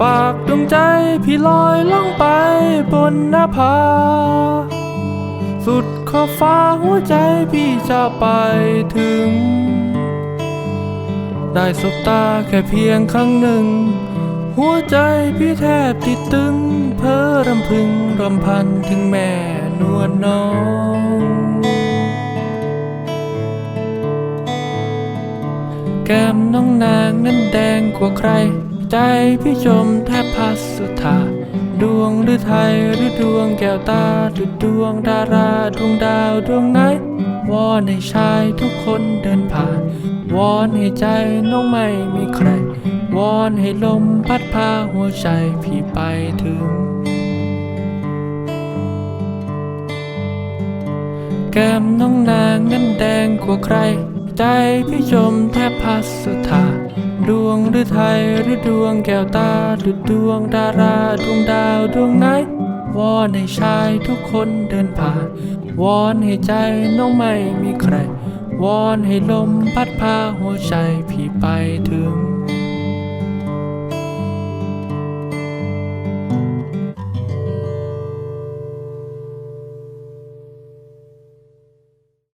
ฝากดวงใจพี่ลอยล่องไปบนหน้าผา สุดขอบฟ้าหัวใจพี่จะไปถึง ได้สบตาแค่เพียงครั้งหนึ่ง หัวใจพี่แทบติดตึง เพ้อรำพึงรำพันถึงแม่นวลน้องแก้มน้องนางนั้นแดงกว่าใคร ใจพี่ชมแทบพัสุธาดวงหรือไทยหรือดวงแก้วตาหรือดวงดาราดวงดาวดวงไหนวอนให้ชายทุกคนเดินผ่าน วอนให้ใจน้องไม่มีใคร วอนให้ลมพัดพาหัวใจพี่ไปถึง แก้มน้องนางนั้นแดงกว่าใคร ใจพี่ชมแทบพัสุธ ดวงหรือไทยหรือดวงแก้วตาหรือดวงดาราดวงดาวดวงไหน วอนให้ชายทุกคนเดินผ่าน วอนให้ใจน้องไม่มีใคร วอนให้ลมพัดพาหัวใจพี่ไปถึง